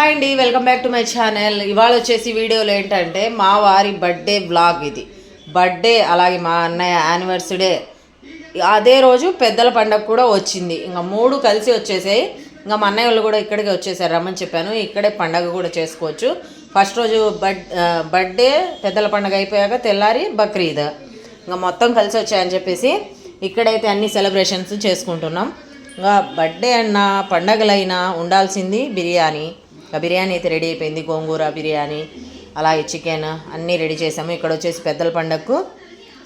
Hi అండి welcome back to my channel ఇవాళ వచ్చేసి వీడియోలో ఏంటంటే మా వారి బర్త్డే బ్లాగ్ ఇది. బర్త్డే అలాగే మా అన్నయ్య యానివర్సరీ అదే రోజు పెద్దల పండగ కూడా వచ్చింది. ఇంకా మూడు కలిసి వచ్చేసాయి. ఇంకా మా అన్నయ్య వాళ్ళు కూడా ఇక్కడికి వచ్చేసారు రమ్మని చెప్పాను. ఇక్కడే పండగ కూడా చేసుకోవచ్చు. ఫస్ట్ రోజు బర్త్ బర్త్డే పెద్దల పండగ అయిపోయాక తెల్లారి బక్రీద్. ఇంకా మొత్తం కలిసి వచ్చాయని చెప్పేసి ఇక్కడైతే అన్ని సెలబ్రేషన్స్ చేసుకుంటున్నాం. ఇంకా బర్త్డే అన్న పండగలైనా ఉండాల్సింది బిర్యానీ. బిర్యానీ అయితే రెడీ అయిపోయింది. గోంగూర బిర్యానీ అలాగే చికెన్ అన్నీ రెడీ చేసాము ఇక్కడ వచ్చేసి పెద్దల పండగకు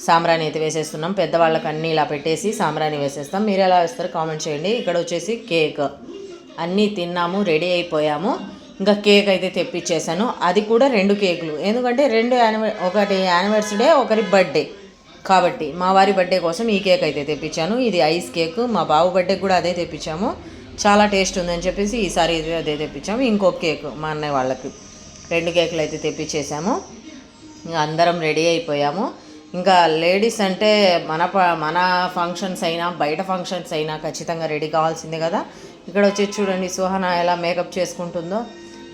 సాంబ్రాణి అయితే వేసేస్తున్నాం. పెద్దవాళ్ళకి అన్నీ ఇలా పెట్టేసి సాంబ్రాణి వేసేస్తాం. మీరు ఎలా వేస్తారు కామెంట్ చేయండి. ఇక్కడ వచ్చేసి కేక్ అన్నీ తిన్నాము రెడీ అయిపోయాము. ఇంకా కేక్ అయితే తెప్పించేసాను అది కూడా రెండు కేకులు. ఎందుకంటే రెండు యానివ ఒకటి యానివర్సరీ ఒకరి బర్త్డే. కాబట్టి మా వారి బర్త్డే కోసం ఈ కేక్ అయితే తెప్పించాను. ఇది ఐస్ కేక్. మా బాబు బర్త్డే కూడా అదే తెప్పించాము. చాలా టేస్ట్ ఉందని చెప్పేసి ఈసారి అదే తెప్పించాము. ఇంకో కేక్ మా అన్నయ్య వాళ్ళకి. రెండు కేకులు అయితే తెప్పించేసాము. ఇంకా అందరం రెడీ అయిపోయాము. ఇంకా లేడీస్ అంటే మన ప- మన ఫంక్షన్స్ అయినా బయట ఫంక్షన్స్ అయినా ఖచ్చితంగా రెడీ కావాల్సిందే కదా. ఇక్కడ వచ్చి చూడండి సుహన ఎలా మేకప్ చేసుకుంటుందో.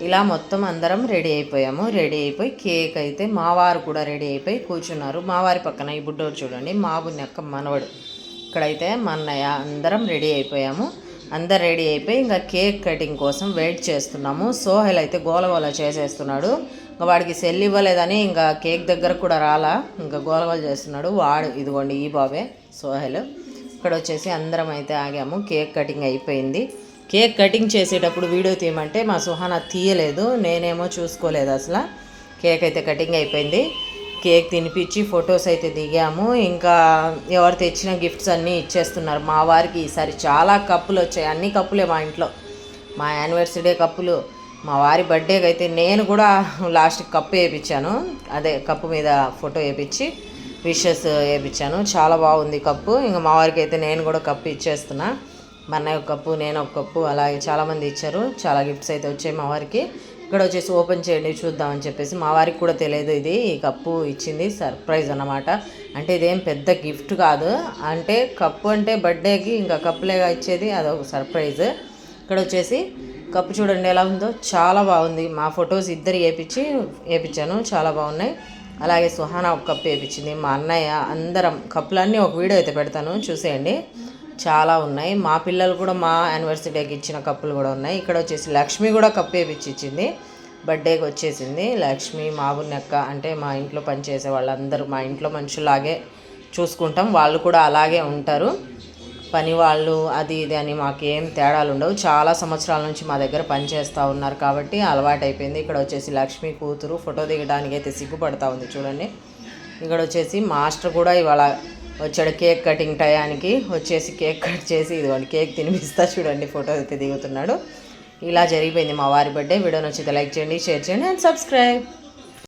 ఇలా మొత్తం అందరం రెడీ అయిపోయాము. రెడీ అయిపోయి కేక్ అయితే మావారు కూడా రెడీ అయిపోయి కూర్చున్నారు. మావారి పక్కన ఈ బుడ్డోడు చూడండి. మా బున్ని మనవడు. ఇక్కడైతే మా అన్నయ్య అందరం రెడీ అయిపోయాము. అందరు రెడీ అయిపోయి ఇంకా కేక్ కటింగ్ కోసం వెయిట్ చేస్తున్నాము. సోహెల్ అయితే గోలగోల చేసేస్తున్నాడు. ఇంకా వాడికి సెల్ ఇవ్వలేదని ఇంకా కేక్ దగ్గర కూడా రాలా. ఇంకా గోలగోల చేస్తున్నాడు. వాడు ఇదిగోండి ఈ బాబే సోహెల్. ఇక్కడ వచ్చేసి అందరం అయితే ఆగాము. కేక్ కటింగ్ అయిపోయింది. కేక్ కటింగ్ చేసేటప్పుడు వీడియో తీయమంటే మా సుహాన తీయలేదు. నేనేమో చూసుకోలేదు అసలు. కేక్ అయితే కటింగ్ అయిపోయింది. కేక్ తినిపించి ఫొటోస్ అయితే దిగాము. ఇంకా ఎవరు తెచ్చిన గిఫ్ట్స్ అన్నీ ఇచ్చేస్తున్నారు. మా వారికి ఈసారి చాలా కప్పులు వచ్చాయి. అన్ని కప్పులే మా ఇంట్లో. మా యానివర్సరీ కప్పులు మా వారి బర్త్డేకి అయితే నేను కూడా లాస్ట్ కప్పు వేయించాను అదే కప్పు మీద ఫోటో వేయించి విషెస్ వేయించాను చాలా బాగుంది కప్పు. ఇంకా మా వారికి అయితే నేను కూడా కప్పు ఇచ్చేస్తున్నా. మా అన్నయ్య ఒక కప్పు నేను ఒక కప్పు అలాగే చాలామంది ఇచ్చారు. చాలా గిఫ్ట్స్ అయితే వచ్చాయి మా వారికి. ఇక్కడ వచ్చేసి ఓపెన్ చేయండి చూద్దామని చెప్పేసి మా వారికి కూడా తెలియదు ఇది. ఈ కప్పు ఇచ్చింది సర్ప్రైజ్ అన్నమాట. అంటే ఇదేం పెద్ద గిఫ్ట్ కాదు. అంటే కప్పు అంటే బర్త్డేకి ఇంకా కప్పులేగా ఇచ్చేది అదొక సర్ప్రైజ్. ఇక్కడ వచ్చేసి కప్పు చూడండి ఎలా ఉందో. చాలా బాగుంది. మా ఫొటోస్ ఇద్దరు వేపించి వేపించాను. చాలా బాగున్నాయి. అలాగే సుహానా ఒక కప్పు వేపించింది. మా అన్నయ్య అందరం కప్పులన్నీ ఒక వీడియో అయితే పెడతాను. చూసేయండి. చాలా ఉన్నాయి. మా పిల్లలు కూడా మా యానివర్సరీకి ఇచ్చిన కప్పులు కూడా ఉన్నాయి. ఇక్కడ వచ్చేసి లక్ష్మి కూడా కప్పు వేపించింది బర్త్డేకి వచ్చేసింది. లక్ష్మి మాబున్నక్క అంటే మా ఇంట్లో పనిచేసే వాళ్ళందరూ మా ఇంట్లో మనుషులాగే చూసుకుంటాం. వాళ్ళు కూడా అలాగే ఉంటారు. పని వాళ్ళు అది ఇది అని మాకేం తేడాలు ఉండవు. చాలా సంవత్సరాల నుంచి మా దగ్గర పనిచేస్తూ ఉన్నారు కాబట్టి అలవాటు అయిపోయింది ఇక్కడ వచ్చేసి లక్ష్మి కూతురు ఫోటో దిగడానికి అయితే సిగ్గుపడతా ఉంది చూడండి. ఇక్కడ వచ్చేసి మాస్టర్ కూడా ఇవాళ వచ్చాడు కేక్ కటింగ్ టయానికి వచ్చేసి కేక్ కట్ చేసి ఇదిగోండి కేక్ తినిపిస్తా చూడండి ఫోటో అయితే దిగుతున్నాడు. ఇలా జరిగిపోయింది మా వారి బర్త్డే. వీడియో నచ్చితే లైక్ చేయండి షేర్ చేయండి అండ్ సబ్స్క్రైబ్.